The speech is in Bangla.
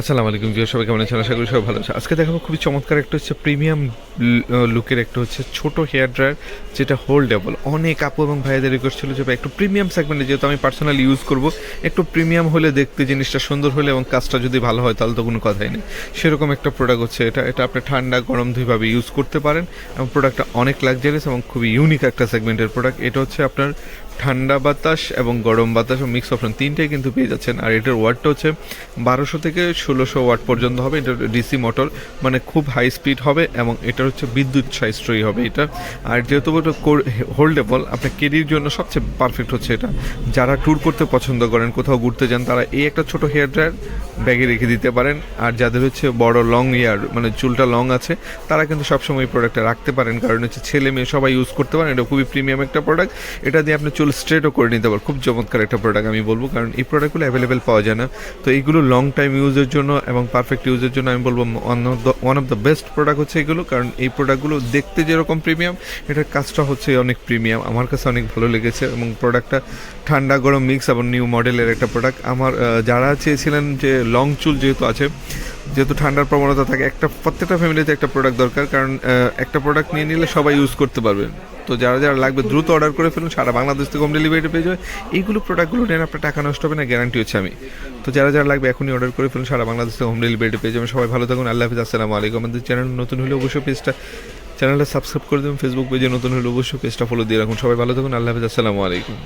আসসালামু আলাইকুম ভিউ সবাই কেমন আছেন? আশা করি সবাই ভালো আছে আজকে দেখাবো খুবই চমৎকার একটা হচ্ছে প্রিমিয়াম লুকের একটা হচ্ছে ছোট হেয়ার ড্রায়ার যেটা হোল্ডেবল অনেক আপু এবং ভাইয়াদের রিকোয়েস্ট ছিল যে একটু প্রিমিয়াম সেগমেন্টে যেহেতু আমি পার্সোনালি ইউজ করব, একটু প্রিমিয়াম হলে দেখতে জিনিসটা সুন্দর হলে এবং কাজটা যদি ভালো হয়, তাহলে তো কোনো কথাই নেই। সেরকম একটা প্রোডাক্ট হচ্ছে এটা। এটা আপনি ঠান্ডা, গরম দুইভাবে ইউজ করতে পারেন এবং প্রোডাক্টটা অনেক লাক্সারিয়াস এবং খুবই ইউনিক একটা সেগমেন্টের প্রোডাক্ট এটা হচ্ছে আপনার ঠান্ডা বাতাস এবং গরম বাতাস মিক্স অপশন তিনটাই কিন্তু পেয়ে যাচ্ছেন। আর এটার ওয়াটটা হচ্ছে বারোশো থেকে ষোলোশো ওয়াট পর্যন্ত হবে। এটা ডিসি মোটর মানে খুব হাই স্পিড হবে এবং এটা হচ্ছে বিদ্যুৎ সাশ্রয়ী হবে এটা। আর যেহেতু হোল্ডেবল আপনার কেরির জন্য সবচেয়ে পারফেক্ট হচ্ছে এটা। যারা ট্যুর করতে পছন্দ করেন, কোথাও ঘুরতে যান, তারা এই একটা ছোট হেয়ার ড্রায়ার ব্যাগে রেখে দিতে পারেন। আর যাদের হচ্ছে বড় লং ইয়ার মানে চুলটা লং আছে, তারা কিন্তু সবসময় এই প্রোডাক্টটা রাখতে পারেন। কারণ হচ্ছে ছেলে মেয়ে সবাই ইউজ করতে পারেন। এটা খুবই প্রিমিয়াম একটা প্রোডাক্ট এটা দিয়ে আপনি চুল স্ট্রেটও করে নিতে পারেন খুব চমৎকার একটা প্রোডাক্ট আমি বলব, কারণ এই প্রোডাক্টগুলো অ্যাভেলেবেল পাওয়া যায় না। তো এইগুলো লং টাইম ইউজের জন্য এবং পারফেক্ট ইউজের জন্য আমি বলব one of the best product হচ্ছে এগুলো, কারণ এই প্রোডাক্টগুলো দেখতে যেরকম প্রিমিয়াম এটার কাজটা হচ্ছে অনেক প্রিমিয়াম আমার কাছে অনেক ভালো লেগেছে এবং প্রোডাক্টটা ঠান্ডা, গরম মিক্স এবং নিউ মডেলের একটা প্রোডাক্ট আমার যারা চেয়েছিলেন যে লং চুল যেহেতু আছে, যেহেতু ঠান্ডার প্রবণতা থাকে, একটা প্রত্যেকটা ফ্যামিলিতে একটা প্রোডাক্ট দরকার, কারণ একটা প্রোডাক্ট নিয়ে নিলে সবাই ইউজ করতে পারবে। তো যারা যারা লাগবে দ্রুত অর্ডার করে ফেলুন, সারা বাংলাদেশ থেকে হোম ডেলিভারি পেয়ে যাবে এইগুলো প্রোডাক্টগুলো নেন, আপনার টাকা নষ্ট হবে না গ্যারান্টি হচ্ছে আমি। তো যারা যারা লাগবে এখনই অর্ডার করে ফেলুন, সারা বাংলাদেশ থেকে হোম ডেলিভারি পেয়ে যাবেন। সবাই ভালো থাকুন, আল্লাহ হাফিজ, আসসালামু আলাইকুম। আমাদের চ্যানেল নতুন হলে অবশ্যই পেজটা চ্যানেলটা সাবস্ক্রাইব করে দেবেন। ফেসবুক পেজে নতুন হলে অবশ্যই পেজটা ফলো দিয়ে রাখুন। সবাই ভালো থাকুন, আল্লাহ হাফিজ, আসসালামু আলাইকুম।